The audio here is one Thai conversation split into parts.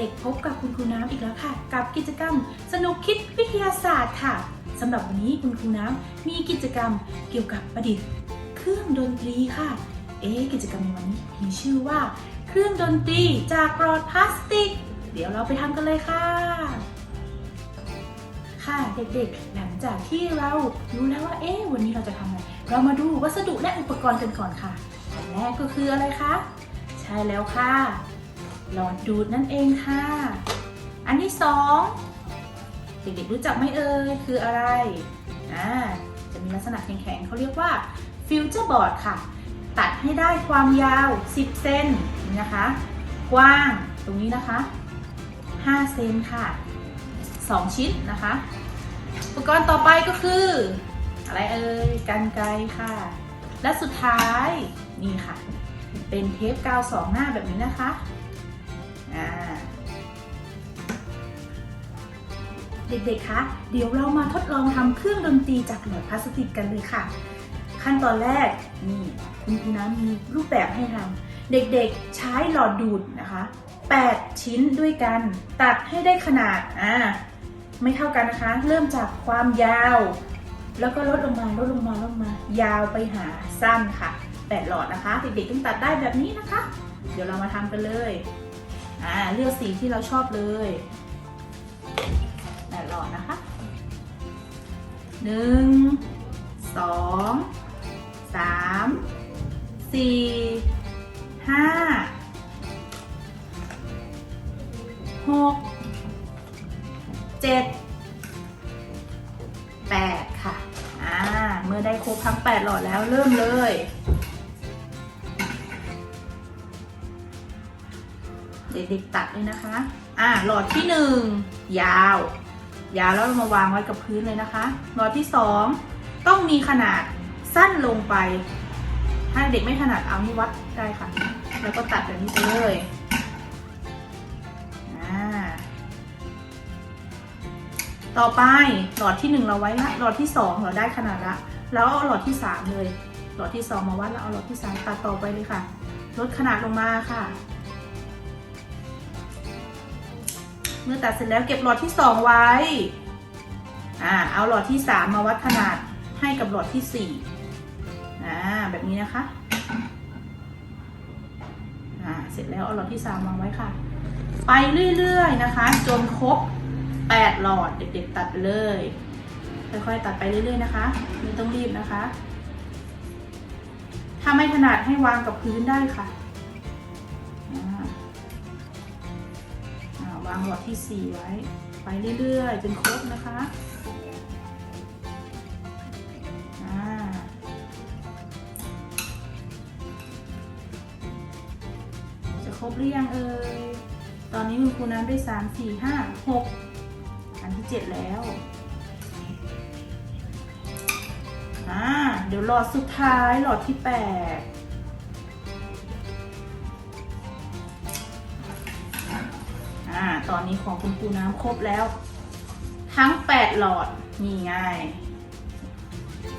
ด็กๆ พบกับคุณครูน้ำอีกแล้วค่ะ กับกิจกรรม สนุกคิดวิทยาศาสตร์ค่ะสำหรับวันนี้คุณครูน้ำมีกิจกรรมเกี่ยวกับประดิษฐ์ เครื่องดนตรีค่ะ เอ๊กิจกรรมในวันนี้มีชื่อว่า เครื่องดนตรีจากหลอดพลาสติก เดี๋ยวเราไปทำกันเลยค่ะ ค่ะเด็กๆ หลังจากที่เรารู้แล้วว่าเอ๊วันนี้เราจะทำอะไร เรามาดูวัสดุและอุปกรณ์กันก่อนค่ะอันแรกก็คืออะไรคะใช่แล้วค่ะ หลอดดูดนั่นเองค่ะ อันที่สองเด็กๆรู้จักไหมเอ่ยคืออะไรอ่าจะมีลักษณะแข็งๆเขาเรียกว่าฟิวเจอร์บอร์ดค่ะ ตัดให้ได้ความยาว 10 เซนนะคะ กว้างตรงนี้นะคะ 5 เซนค่ะ 2 ชิ้นนะคะ อุปกรณ์ต่อไปก็คือ อะไรเอ่ยกันไกรค่ะ และสุดท้ายนี่ค่ะ เป็นเทปกาวสองหน้าแบบนี้นะคะ เด็กๆ คะ เดี๋ยวเรามาทดลองทำเครื่องดนตรีจากหลอดพลาสติกกันเลยค่ะ ขั้นตอนแรกนี่คุณครูน้ำมีรูปแบบให้ทำเด็กๆใช้หลอดดูดนะคะ 8 ชิ้นด้วยกัน ตัดให้ได้ขนาดอ่าไม่เท่ากันนะคะ เริ่มจากความยาว แล้วก็ลดลงมาลดลงมาลดลงมา ยาวไปหาสั้นค่ะ8หลอดนะคะ เด็กๆต้องตัดได้แบบนี้นะคะ เดี๋ยวเรามาทำกันเลยอ่าเลือกสีที่เราชอบเลย แปดหลอนะคะหนึ่งสองสามสี่ห้าหกเจ็ดแปดค่ะ อ่า เมื่อได้ครบทั้ง8หลอดแล้วเริ่มเลยเด็กๆตัดเลยนะคะ อ่า หลอดที่1ยาว ยาวแล้วเรามาวางไว้กับพื้นเลยนะคะหลอดที่ 2 ต้องมีขนาดสั้นลงไป ถ้าเด็กไม่ถนัดเอานี่วัดได้ค่ะ แล้วก็ตัดแบบนี้ไปเลยต่อไปหลอดที่หนึ่งเราไว้ละหลอดที่สองเราได้ขนาดละ แล้วเอาหลอดที่สามเลย หลอดที่สองมาวัดแล้วเอาหลอดที่สามตัดต่อไปเลยค่ะ ลดขนาดลงมาค่ะ เมื่อตัดเสร็จแล้วเก็บหลอดที่สองไว้ อ่า เอาหลอดที่สามมาวัดขนาดให้กับหลอดที่สี่อ่า แบบนี้นะคะ อ่า เสร็จแล้วเอาหลอดที่สามวางไว้ค่ะ ไปเรื่อยๆนะคะ จนครบแปดหลอด เด็กๆตัดไปเลย ค่อยๆตัดไปเรื่อยๆนะคะ ไม่ต้องรีบนะคะ ถ้าไม่ถนัดให้วางกับพื้นได้ค่ะ วางหลอดที่ 4 ไว้ ไปเรื่อยๆ จนครบนะคะจะครบหรือยังเอ่ย ตอนนี้คุณครูน้ำได้ 3 4 5 6 อันที่ 7 แล้วอ่าเดี๋ยวหลอดสุดท้ายหลอดที่ 8 ตอนนี้ของคุณครูน้ำครบแล้ว ทั้งแปดหลอดนี่ง่าย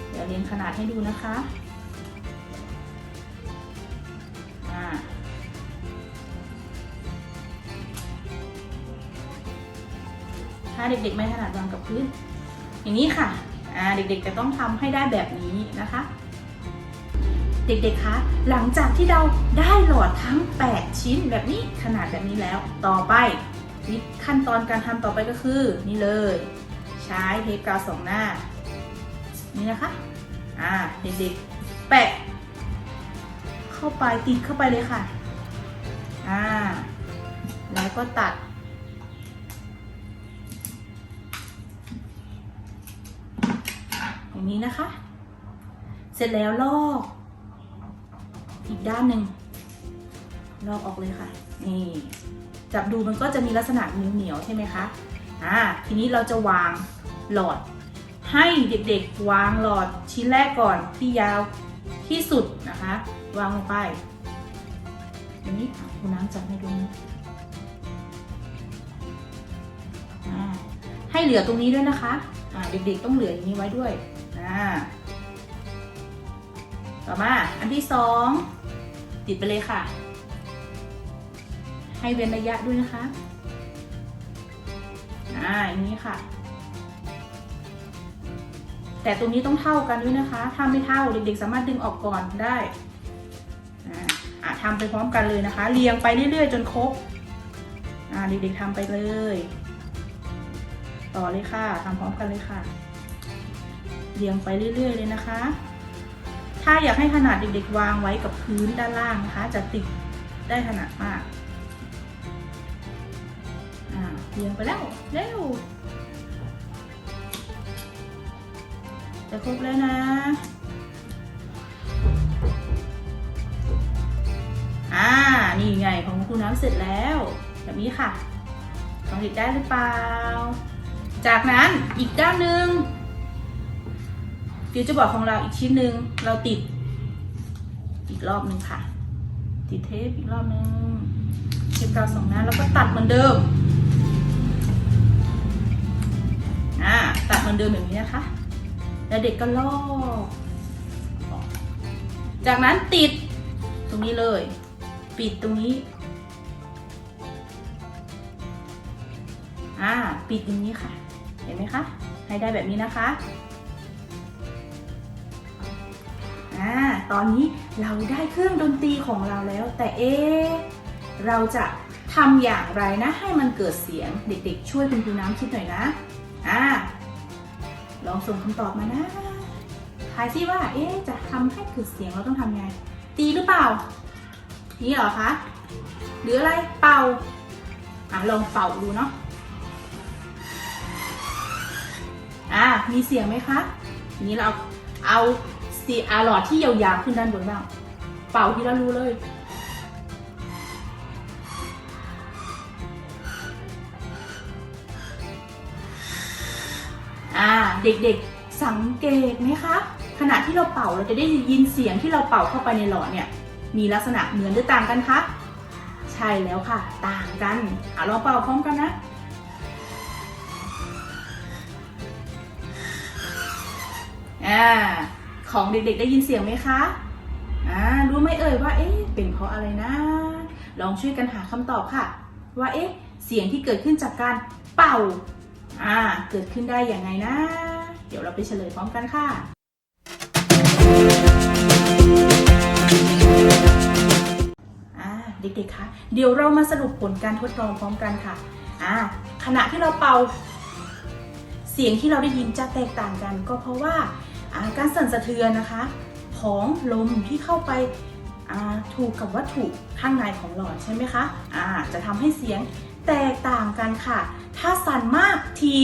เดี๋ยวเรียงขนาดให้ดูนะคะถ้าเด็กๆไม่ถนัดวางกับพื้น อย่างนี้ค่ะเด็กๆจะต้องทำให้ได้แบบนี้นะคะเด็กๆ คะ หลังจากที่เราได้หลอดทั้ง 8 ชิ้นแบบนี้ขนาดแบบนี้แล้ว ต่อไป นี่ขั้นตอนการทำต่อไปก็คือนี่เลย ใช้เทปกาวสองหน้า นี่นะคะอ่าเด็กๆแปะ เข้าไปติดเข้าไปเลยค่ะอ่าแล้วก็ตัด อย่างนี้นะคะ เสร็จแล้วลอกอีกด้านหนึ่งลอกออกเลยค่ะ นี่ จับดูมันก็จะมีลักษณะเหนียวๆใช่ไหมคะอ่าทีนี้เราจะวางหลอด ให้เด็กๆวางหลอดชิ้นแรกก่อนที่ยาวที่สุดนะคะ วางลงไปอันนี้คุณน้ำจับให้ดูนะให้เหลือตรงนี้ด้วยนะคะเด็กๆต้องเหลืออย่างนี้ไว้ด้วย ต่อมาอันที่สองติดไปเลยค่ะ ให้เว้นระยะด้วยนะคะ อ่าอย่างนี้ค่ะ แต่ตรงนี้ต้องเท่ากันด้วยนะคะ ถ้าไม่เท่าเด็กๆ สามารถดึงออกก่อนได้ อ่าอะทำไปพร้อมกันเลยนะคะ เรียงไปเรื่อยๆ จนครบ อ่าเด็กๆทำไปเลย ต่อเลยค่ะทำพร้อมกันเลยค่ะ เรียงไปเรื่อยๆ เลยนะคะถ้าอยากให้ขนาดเด็กๆวางไว้กับพื้นด้านล่างนะคะ จะติดได้ขนาดมาก เรียงไปแล้วเร็วจะครบแล้วนะ อ่า นี่ไงของคุณน้ำเสร็จแล้ว แบบนี้ค่ะของเด็กได้หรือเปล่า จากนั้นอีกด้านหนึ่งฟิวจะบอกของเราอีกชิ้นหนึ่งเราติด อีกรอบหนึ่งค่ะ ติดเทปอีกรอบหนึ่งเทปกาวสองหน้าแล้วก็ตัดเหมือนเดิม อ่าตัดเหมือนเดิมแบบนี้นะคะ แล้วเด็กก็ลอกจากนั้นติดตรงนี้เลย ปิดตรงนี้ อ่า ปิดอย่างนี้ค่ะ เห็นไหมคะ ให้ได้แบบนี้นะคะอ่าตอนนี้เราได้เครื่องดนตรีของเราแล้ว แต่เอ๊เราจะทำอย่างไรนะ ให้มันเกิดเสียงเด็กๆ ช่วยคุณครูน้ำคิดหน่อยนะ อ่าลองส่งคำตอบมานะทายซิว่า เอ๊จะทำให้เกิดเสียงเราต้องทำไง ตีหรือเปล่า นี่เหรอคะ หรืออะไร เป่า อะลองเป่าดูเนาะ อะมีเสียงไหมคะ นี้เราเอาสีอาหลอดที่ยาวๆขึ้นด้านบนบ้าง เป่าที่เรารู้เลย อ่าเด็กๆสังเกตไหมคะ ขณะที่เราเป่าเราจะได้ยินเสียงที่เราเป่าเข้าไปในหลอดเนี่ยมีลักษณะเหมือนหรือต่างกันคะใช่แล้วค่ะ ต่างกันอะเราเป่าพร้อมกันนะอ่าของเด็กๆได้ยินเสียงไหมคะอ่ารู้ไหมเอ่ยว่าเอ๊ะเป็นเพราะอะไรนะ ลองช่วยกันหาคำตอบค่ะ ว่าเอ๊ะเสียงที่เกิดขึ้นจากการเป่า อ่า เกิดขึ้นได้อย่างไงนะ เดี๋ยวเราไปเฉลยพร้อมกันค่ะ อ่า เด็กๆ คะ เดี๋ยวเรามาสรุปผลการทดลองพร้อมกันค่ะ อ่า ขณะที่เราเป่า เสียงที่เราได้ยินจะแตกต่างกัน ก็เพราะว่าอาการสั่นสะเทือนนะคะ ของลมที่เข้าไปาถูกกับวัตถุข้างในของหลอดใช่ไหมคะอ่าจะทำให้เสียง แตกต่างกันค่ะ ถ้าสั่นมากที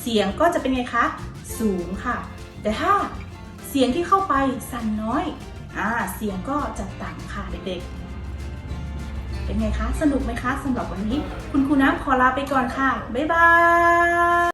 เสียงก็จะเป็นไงคะ สูงค่ะ แต่ถ้าเสียงที่เข้าไปสั่นน้อยอ่าเสียงก็จะต่ำค่ะเด็กๆ เป็นไงคะ สนุกไหมคะสำหรับวันนี้ คุณครูน้ำขอลาไปก่อนค่ะ บ๊ายบาย